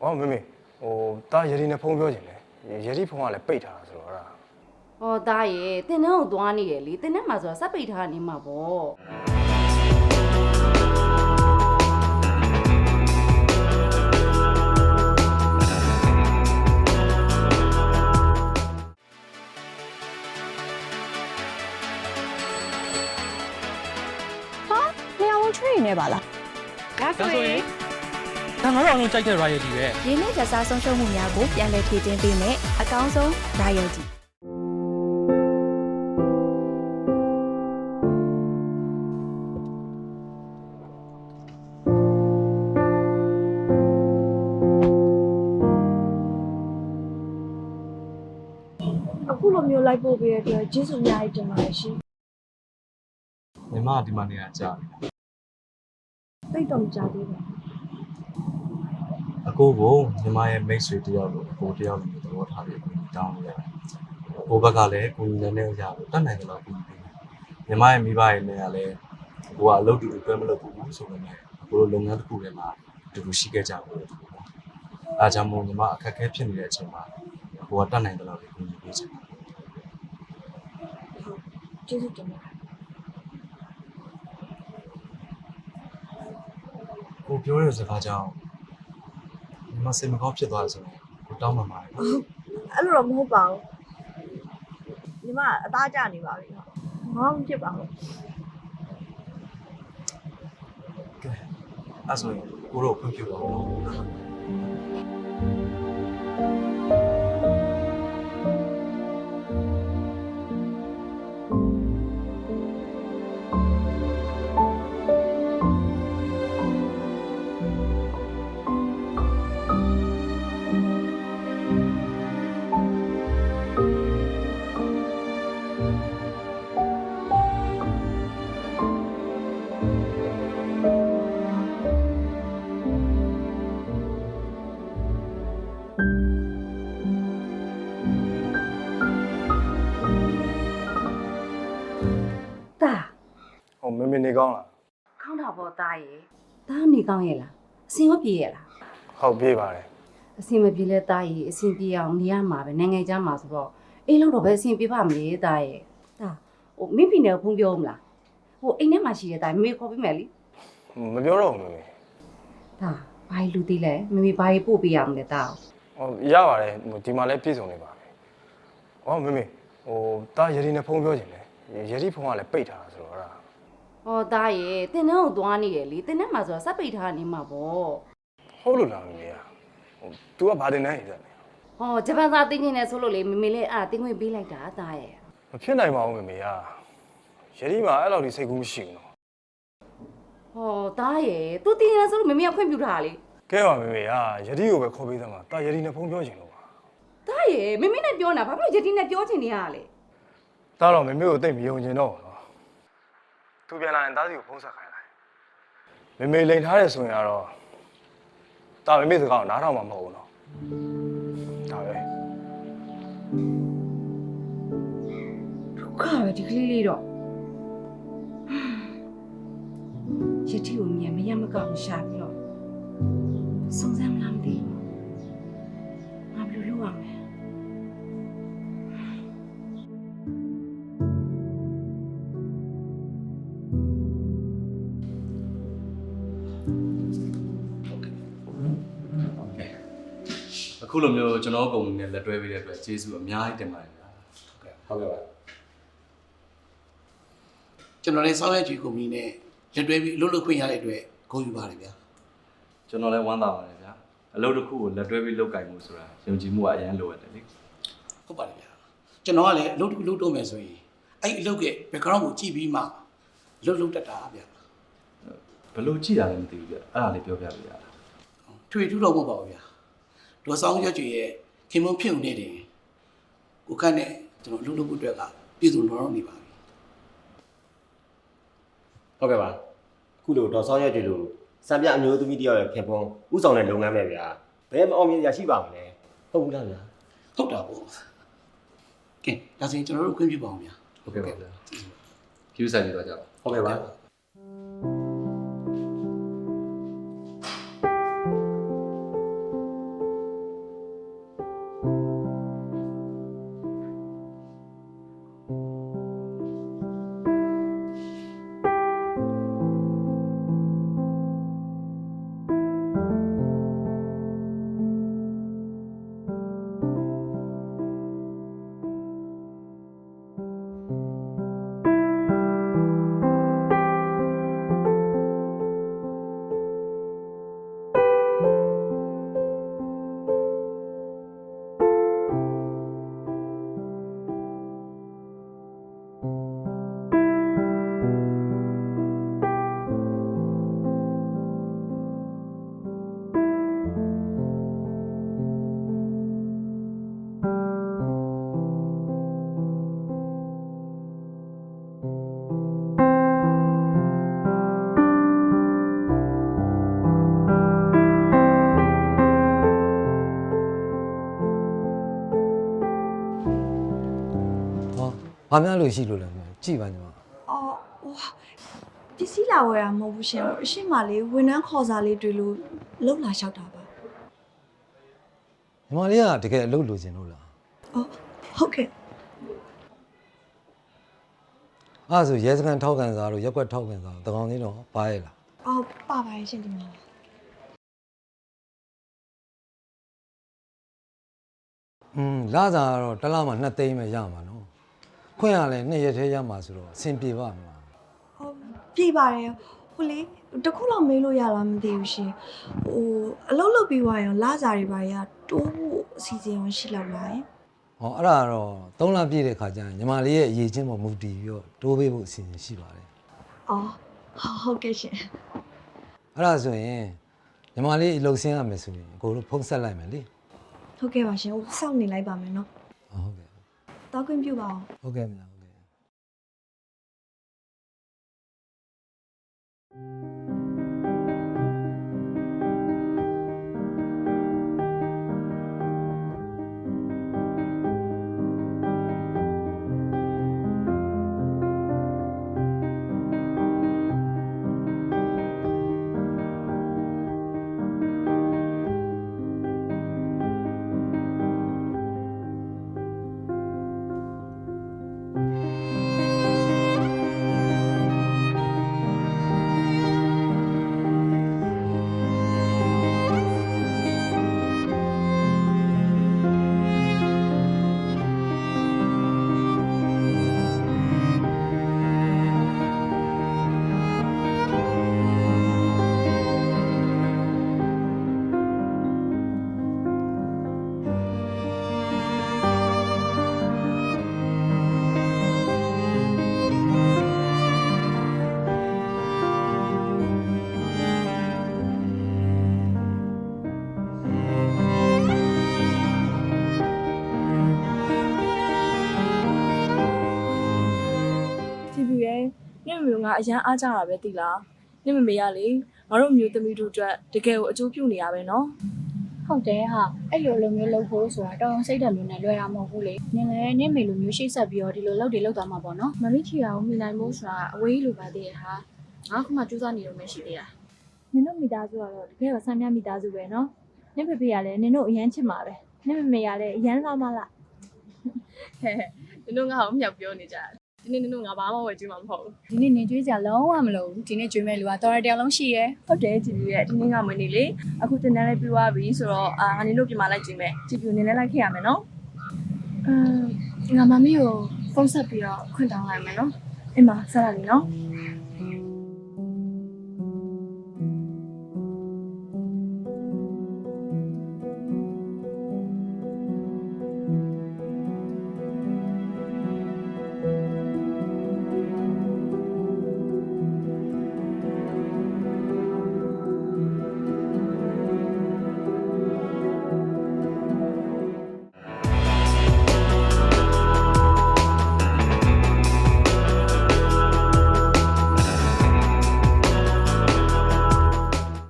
ဟောမေမေဟိုတာယရီနဲ့ဖုန်းပြောချင်တယ်ယရီဖုန်းကလည်းပိတ်ထားတာဆိုတော့အဲ့ဒါ။အော်ဒါရဲ့တင်နှန်းကိုသွားနေရလေတင်နှန်းမှာဆိုတာစက်ပိတ်ထားနေမှာပေါ့လျှောင်းချွေနေပါလားဒါဆိုရင် ဒါငါတို့အောင်လုံးကြိုက်တဲ့ royalty ပဲရင်းနှီးကြစားဆုံးရှုံးမှုများကိုပြန်လည်ဖြည့်တင်းပေးမယ်အကောင်းဆုံး royalty အခုလိုမျိုးလိုက်ပို့ပေးရတဲ့အတွက်ကျေးဇူးအများကြီးတင်ပါတယ်ရှင်ညီမကဒီမှာနေတာကြာပြီ။သိတော့မကြသေးပါဘူး အကိုကိုညီမရဲ့မိတ်ဆွေတယောက်လိုအကိုတယောက်လိုသဘောထားပြီးအကူကြီးတောင်းလို့ရတယ်။ကိုဘက်ကလည်းကိုကြီးလည်းနဲ့ရလို့တတ်နိုင်တယ်လို့အကူကြီးပေးတယ်။ညီမရဲ့မိဘရဲ့နဲ့ကလည်းကိုကအလုပ်တူတူတွဲမလုပ်ဘူးဆိုပေမဲ့အကိုလိုလုပ်ငန်းတစ်ခုထဲမှာတူတူရှိခဲ့ကြဘူးလို့ပြောတယ်။အားကြောင့်မို့ညီမအခက်အခဲဖြစ်နေတဲ့အချိန်မှာကိုကတတ်နိုင်တယ်လို့အကူကြီးပေးချင်တယ်။ကျေးဇူးတင်ပါတယ်။ကိုပြောတဲ့စကားကြောင့်ညီ မစိတ်မကောင်းဖြစ်သွားတယ်ဆိုတော့ကိုတောင်းပန်ပါတယ်။အဲ့လိုတော့မဟုတ်ပါဘူး။ညီမအသားကျနေပါပြီ။ဘာမှမဖြစ်ပါဘူး။ကဲအဲ့ဆိုရင်ကိုတို့ကိုခွင့်ပြုပါဦးနော်။။ နေကောင်းလားခေါင်းတာပေါ့ဒါရဲ့။ဒါနေကောင်းရဲ့လား။အစင်မပြေရဲ့လားဟုတ်ပြေးပါတယ်။အစင်မပြေလဲဒါရဲ့အစင်ပြေအောင်နေရမှာပဲနိုင်ငံခြားမှာဆိုတော့အေးလို့တော့ပဲအစင်ပြေပါမလဲဒါရဲ့။ဒါဟိုမင်းဖီနယ်ကိုဖုန်းပြောဦးမလား။ဟိုအိမ်ထဲမှာရှိတဲ့ဒါမမေခေါ်ပေးမယ်လေမပြောတော့ဘူးမေမေ။ဒါဘာကြီးလူသေးလဲမမေဘာကြီးပို့ပေးရမလဲဒါ။ဟိုရပါတယ်ဟိုဒီမှာလည်းပြည့်စုံနေပါပြီဟောမေမေဟိုတာယရီနဲ့ဖုန်းပြောချင်တယ်ယရီဖုန်းကလည်းပိတ်ထား တာဆိုတော့အဲ့ဒါ။အော်ဒါရဲ့တင်နှန်းကိုသွားနေရလေတင်နှန်းမှာဆိုတာစက်ပိတ်ထားနေမှာပေါ့ဟုတ်လို့လားမေမေကဟို तू ကဘာတင်နေလဲ။ဟောဂျပန်သားတင်းနေတယ်ဆိုလို့လေမမေလေးအဲ့ဒါတင်းခွင့်ပေးလိုက်တာဒါရဲ့မဖြစ်နိုင်ပါဘူးမေမေကယရီမှာအဲ့လောက်ဒီစိတ်ကူးမရှိဘူးနော်။ဟောဒါရဲ့သူတင်းနေတယ်ဆိုလို့မမေကခွင့်ပြုထားတာလေကဲပါမေမေကယရီကိုပဲခေါ်ပေးသမှာတာယရီနဲ့ဖုန်းပြောချင်လို့ပါ။ဒါရဲ့မမေနဲ့ပြောနေတာဘာဖြစ်လို့ယတိနဲ့ပြောချင်နေရလဲတာတော့မေမေကိုတိတ်မယုံချင်တော့ဘူးနော် သူပြန်လာရင်တားစီကိုဖုန်းဆက်ခိုင်းလိုက်မေမေလိန်ထားတယ်ဆိုရင်ကတော့တာမေမေစကားကိုနားထောင်မှာမဟုတ်ဘူးနော်ဒါပဲ။ဒုက္ခပဲဒီကလေးလေးတော့ယတိကိုမြန်မရမကောင်းရှာပြီးတော့စုံစမ်းမလားမသိဘူး။ငါဘ အခုလိုမျိုးကျွန်တော်ကုမ္ပဏီနဲ့လက်တွဲပေးတဲ့အတွက်ကျေးဇူးအများကြီးတင်ပါတယ်ဗျာဟုတ်ကဲ့ဟုတ်ကဲ့ပါကျွန်တော်လည်းစောင်းရကြည့်ကုမ္ပဏီနဲ့လက်တွဲပြီးအလုပ်လုပ်ခွင့်ရတဲ့အတွက်ဂုဏ်ယူပါတယ်ဗျာကျွန်တော်လည်းဝမ်းသာပါတယ်ဗျာအလုပ်တစ်ခုကိုလက်တွဲပြီးလုပ်ကင်မှုဆိုတာယုံကြည်မှုကအရင်လိုရတယ်လေဟုတ်ပါတယ်ဗျာကျွန်တော်ကလည်းအလုပ်တစ်ခုလုပ်တော့မယ်ဆိုရင်အဲ့ဒီအလုပ်ရဲ့ background ကိုကြည့်ပြီးမှလုပ်လုပ်တတ်တာဗျာ ဘယ်လိုကြည့်ရလဲမသိဘူးဗျအဲ့ဒါလေးပြောပြလို့ရလားထွေထူးတော့မဟုတ်ပါဘူးဗျာဒေါ်ဆောင်ရကြည့်ရဲ့ခင်မုန်းဖြစ်ုံနေတယ်ကိုခန့်နဲ့ကျွန်တော်အလုပ်လုပ်ဖို့အတွက်ကပြည်စုံတော်တော်နေပါပြီဟုတ်ကဲ့ပါအခုလိုဒေါ်ဆောင်ရွက်တွေလို့စံပြအမျိုးသမီးတယောက်ရဲ့ခင်ပွန်းဥဆောင်တဲ့လုပ်ငန်းပဲဗျာဘယ်မအောင်မြင်ရရှိပါမလဲဟုတ်ဘူးလားဗျာဟုတ်တာပေါ့ကဲဒါဆိုရင်ကျွန်တော်တို့ခွင့်ပြုပါအောင်ဗျာဟုတ်ကဲ့ပါဗျာ view site လေးတော့ကြပါဟုတ်ကဲ့ပါ ဘာများလို့ရှိလို့လဲကြည်ပါညီမအော်ဟိုပစ္စည်းလာဝယ်တာမဟုတ်ဘူးရှင်အရှိမလေးဝန်ထမ်းခေါ်စာလေးတွေ့လို့လှုပ်လာလျှောက်တာပါညီမလေးကတကယ်အလုပ်လိုချင်လို့လားအော်ဟုတ်ကဲ့အဲ့ဒါဆိုရဲစခန်းထောက်ခံစားလို့ရက်ကွက်ထောက်ခံစားတကောင်လေးတော့ပါရဲ့လားအော်ပါပါရဲ့ရှင်ဒီမှာอืมလာစားကတော့တစ်လမှ2သိန်းပဲရမှာနော် ခွင့်ရလဲနှစ်ရက်သေးရမှာဆိုတော့အဆင်ပြေပါမလားဟိုပြေးပါတယ်ဟိုလေတစ်ခုလောက်မေးလို့ရလားမသိဘူးရှင်ဟိုအလုပ်လုပ်ပြီးသွားရင်လာစားတွေပါရတိုးဖို့အစီအစဉ်ရောရှိလောက်လားယင်ဟောအဲ့ဒါကတော့3လပြည့်တဲ့ခါကျရင်ညီမလေးရဲ့အရေးချင်းပေါ်မူတည်ပြီးတော့တိုးပေးဖို့အစီအစဉ်ရှိပါတယ်အော်ဟုတ်ကဲ့ရှင်အဲ့ဒါဆိုရင်ညီမလေးအလုပ်ဆင်းရမယ်ဆိုရင်အကိုတို့ဖုန်းဆက်လိုက်မယ်လေဟုတ်ကဲ့ပါရှင်ဟိုစောင့်နေလိုက်ပါမယ်နော်ဟုတ်ကဲ့ တောက်ခွင့်ပြုပါအောင်ဟုတ်ကဲ့မလားဟုတ်ကဲ့ကြ မျိုးငါအရန်အားကြတာပဲသိလားနင့်မမေကလေငါတို့မျိုးသမီးတို့အတွက်တကယ်ကိုအကျိုးပြုနေရပဲနော်ဟုတ်တယ်ဟာအဲ့လိုလိုမျိုးလုပ်ဖို့ဆိုတာတော်အောင်စိတ်ဓာတ်လိုနဲ့လွယ်တာမဟုတ်ဘူးလေနင်လည်းနင့်မေလိုမျိုးရှေ့ဆက်ပြီးတော့ဒီလိုလုပ်တွေလုပ်သွားမှာပေါ့နော်မမိချီအောင်မိနိုင်ဖို့ဆိုတာအဝေးလိုပါသေးတယ်ဟာငါခုမှကြိုးစားနေတော့မှရှိသေးတာနင်တို့မိသားစုကတော့တကယ်ကိုဆမ်းမြမိသားစုပဲနော်နင့်ဖေဖေကလည်းနင်တို့အရန်ချစ်မှာပဲနင့်မမေကလည်းအရန်လာမလားဟဲ့နင်တို့ငါ့ကိုမြောက်ပြောနေကြ ဒီနေ့နင်တို့ငါဘာမှဝယ်ကြည့်မှာမဟုတ်ဘူးဒီနေ့နင်ကြွေးကြလုံးဝမလို့ဒီနေ့ကြွေးမဲ့လူကတော်ရတယောက်လုံးရှိရယ်ဟုတ်တယ်ကြည်ပြည့်ရဲ့ဒီနေ့ကမွေးနေလေအခုတင်တန်းလေးပြီးသွားပြီဆိုတော့အာငါနင်တို့ပြန်မလိုက်ကြည့်မယ်ကြည်ပြည့်နင်လည်းလိုက်ခဲ့ရမယ်နော်အင်းငါမမေကိုဖုန်းဆက်ပြီးတော့ခွင့်တောင်းလိုက်မယ်နော်အင်းမဆက်ရပြီနော်